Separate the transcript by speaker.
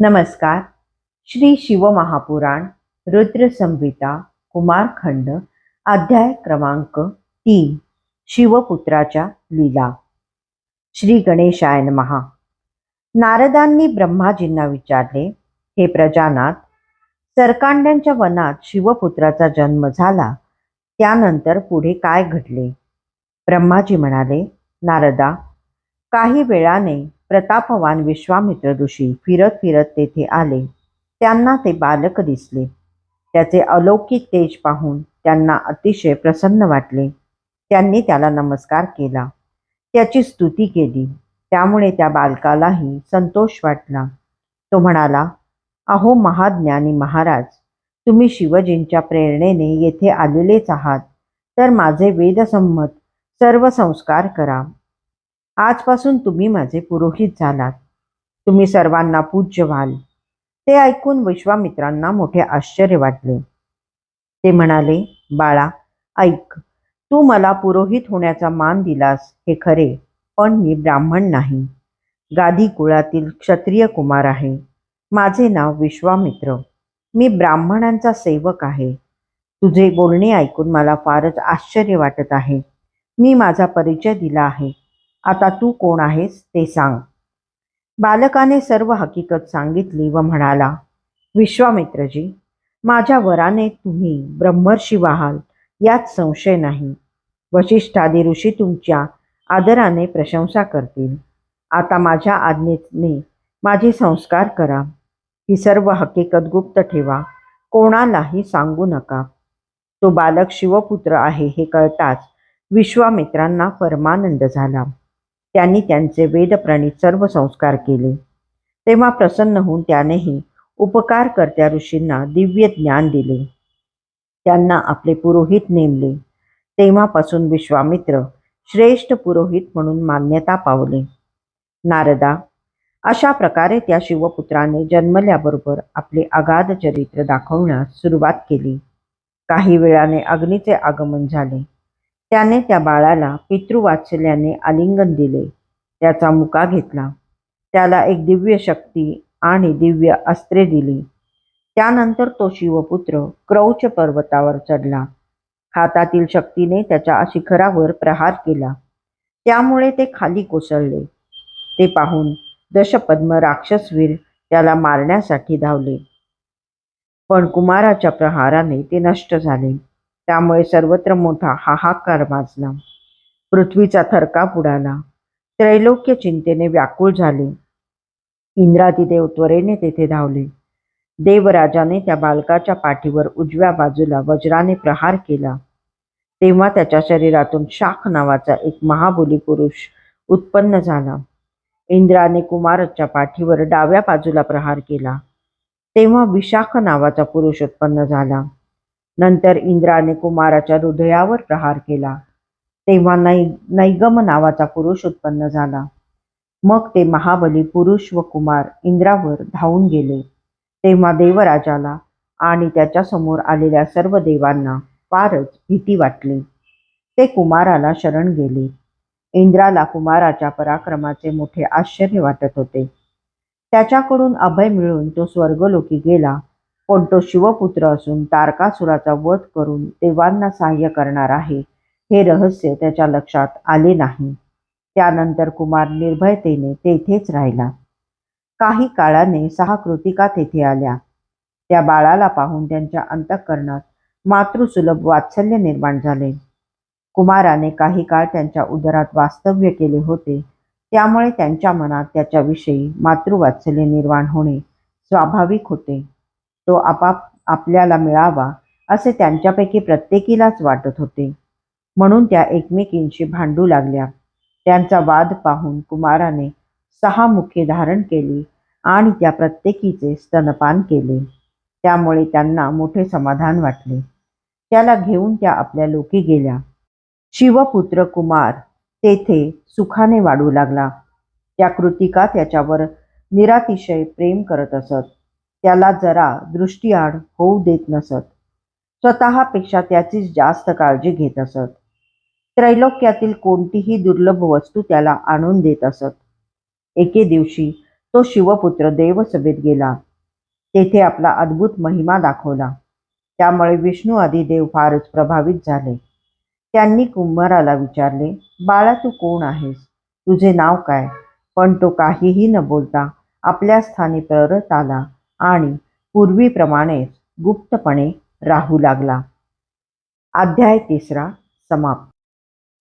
Speaker 1: नमस्कार. श्री शिवमहापुराण रुद्रसंहिता कुमारखंड अध्याय क्रमांक तीन शिवपुत्राच्या लीला. श्री गणेशायन महा नारदांनी ब्रह्माजींना विचारले हे प्रजानाथ सरकांड्यांच्या वनात शिवपुत्राचा जन्म झाला त्यानंतर पुढे काय घडले? ब्रह्माजी म्हणाले नारदा काही वेळाने प्रतापवान विश्वामित्र ऋषी फिरत फिरत तेथे आले. त्यांना ते बालक दिसले. त्याचे अलौकिक तेज पाहून त्यांना अतिशय प्रसन्न वाटले. त्यांनी त्याला नमस्कार केला. त्याची स्तुती केली. त्यामुळे त्या बालकालाही संतोष वाटला. तो म्हणाला अहो महाज्ञानी महाराज तुम्ही शिवजींच्या प्रेरणेने येथे आलेलेच आहात. तर माझे वेदसंमत सर्व संस्कार करा. आजपासून तुम्ही माझे पुरोहित झालात. तुम्ही सर्वांना पूज्य व्हाल. ते ऐकून विश्वामित्रांना मोठे आश्चर्य वाटले. ते म्हणाले बाळा ऐक. तू मला पुरोहित होण्याचा मान दिलास हे खरे पण मी ब्राह्मण नाही. गादी कुळातील क्षत्रिय कुमार आहे. माझे नाव विश्वामित्र. मी ब्राह्मणांचा सेवक आहे. तुझे बोलणे ऐकून मला फारच आश्चर्य वाटत आहे. मी माझा परिचय दिला आहे. आता तू कोण आहेस ते सांग. बालकाने सर्व हकीकत सांगितली व म्हणाला विश्वामित्रजी माझ्या वराने तुम्ही ब्रह्मर्षी व्हाल यात संशय नाही. वशिष्ठादी ऋषी तुमच्या आदराने प्रशंसा करतील. आता माझ्या आज्ञेने माझे संस्कार करा. ही सर्व हकीकत गुप्त ठेवा. कोणालाही सांगू नका. तो बालक शिवपुत्र आहे हे कळताच विश्वामित्रांना परमानंद झाला. त्यांनी त्यांचे वेदप्रणित सर्व संस्कार केले. तेव्हा प्रसन्न होऊन त्यानेही उपकारकर्त्या ऋषींना दिव्य ज्ञान दिले. त्यांना आपले पुरोहित नेमले. तेव्हापासून विश्वामित्र श्रेष्ठ पुरोहित म्हणून मान्यता पावले. नारदा अशा प्रकारे त्या शिवपुत्राने जन्मल्याबरोबर आपले अगाध चरित्र दाखवण्यास सुरुवात केली. काही वेळाने अग्नीचे आगमन झाले. त्याने त्या बाळाला पितृवात्सल्याने आलिंगन दिले. त्याचा मुका घेतला. त्याला एक दिव्य शक्ती आणि दिव्य अस्त्रे दिली. त्यानंतर तो शिवपुत्र क्रौच पर्वतावर चढला. हातातील शक्तीने त्याच्या शिखरावर प्रहार केला. त्यामुळे ते खाली कोसळले. ते पाहून दशपद्म राक्षसवीर त्याला मारण्यासाठी धावले. पण कुमाराच्या प्रहाराने ते नष्ट झाले. त्यामुळे सर्वत्र मोठा हाहाकार माजला. पृथ्वीचा थरकाप उडाला. त्रैलोक्य चिंतेने व्याकुळ झाले. इंद्रादिदेव त्वरेने तेथे धावले. देवराजाने त्या बालकाच्या पाठीवर उजव्या बाजूला वज्राने प्रहार केला. तेव्हा त्याच्या शरीरातून शाख नावाचा एक महाबोली पुरुष उत्पन्न झाला. इंद्राने कुमारच्या पाठीवर डाव्या बाजूला प्रहार केला. तेव्हा विशाख नावाचा पुरुष उत्पन्न झाला. नंतर इंद्राने कुमाराच्या हृदयावर प्रहार केला. तेव्हा नै नैगम नावाचा पुरुष उत्पन्न झाला. मग ते महाबली पुरुष व कुमार इंद्रावर धावून गेले. तेव्हा देवराजाला आणि त्याच्यासमोर आलेल्या सर्व देवांना फारच भीती वाटली. ते कुमाराला शरण गेले. इंद्राला कुमाराच्या पराक्रमाचे मोठे आश्चर्य वाटत होते. त्याच्याकडून अभय मिळून तो स्वर्गलोकी गेला. पण तो शिवपुत्र असून तारकासुराचा वध करून देवांना सहाय्य करणार आहे हे रहस्य त्याच्या लक्षात आले नाही. त्यानंतर कुमार निर्भयतेने तेथेच राहिला. काही काळाने सहा कृतिका तेथे आल्या. त्या बाळाला पाहून त्यांच्या अंतःकरणात मातृसुलभ वात्सल्य निर्माण झाले. कुमाराने काही काळ त्यांच्या उदरात वास्तव्य केले होते. त्यामुळे त्यांच्या मनात त्याच्याविषयी मातृवात्सल्य निर्माण होणे स्वाभाविक होते. तो आपाप आपल्याला मिळावा असे त्यांच्यापैकी प्रत्येकीलाच वाटत होते. म्हणून त्या एकमेकींशी भांडू लागल्या. त्यांचा वाद पाहून कुमाराने सहा मुखे धारण केली आणि त्या प्रत्येकीचे स्तनपान केले. त्यामुळे त्यांना मोठे समाधान वाटले. त्याला घेऊन त्या आपल्या लोकी गेल्या. शिवपुत्र कुमार तेथे सुखाने वाढू लागला. त्या कृतिका त्याच्यावर निरातिशय प्रेम करत असत. त्याला जरा दृष्टीआड होऊ देत नसत. स्वतःपेक्षा त्याचीच जास्त काळजी घेत असत. त्रैलोक्यातील कोणतीही दुर्लभ वस्तू त्याला आणून देत असत. एके दिवशी तो शिवपुत्र देवसभेत गेला. तेथे आपला अद्भुत महिमा दाखवला. त्यामुळे विष्णू आदी देव फारच प्रभावित झाले. त्यांनी कुंभाराला विचारले बाळा तू कोण आहेस? तुझे नाव काय? पण तो काहीही न बोलता आपल्या स्थानी परत आला. आणि पूर्वीप्रमाणेच गुप्तपणे राहू लागला. अध्याय तिसरा समाप्त.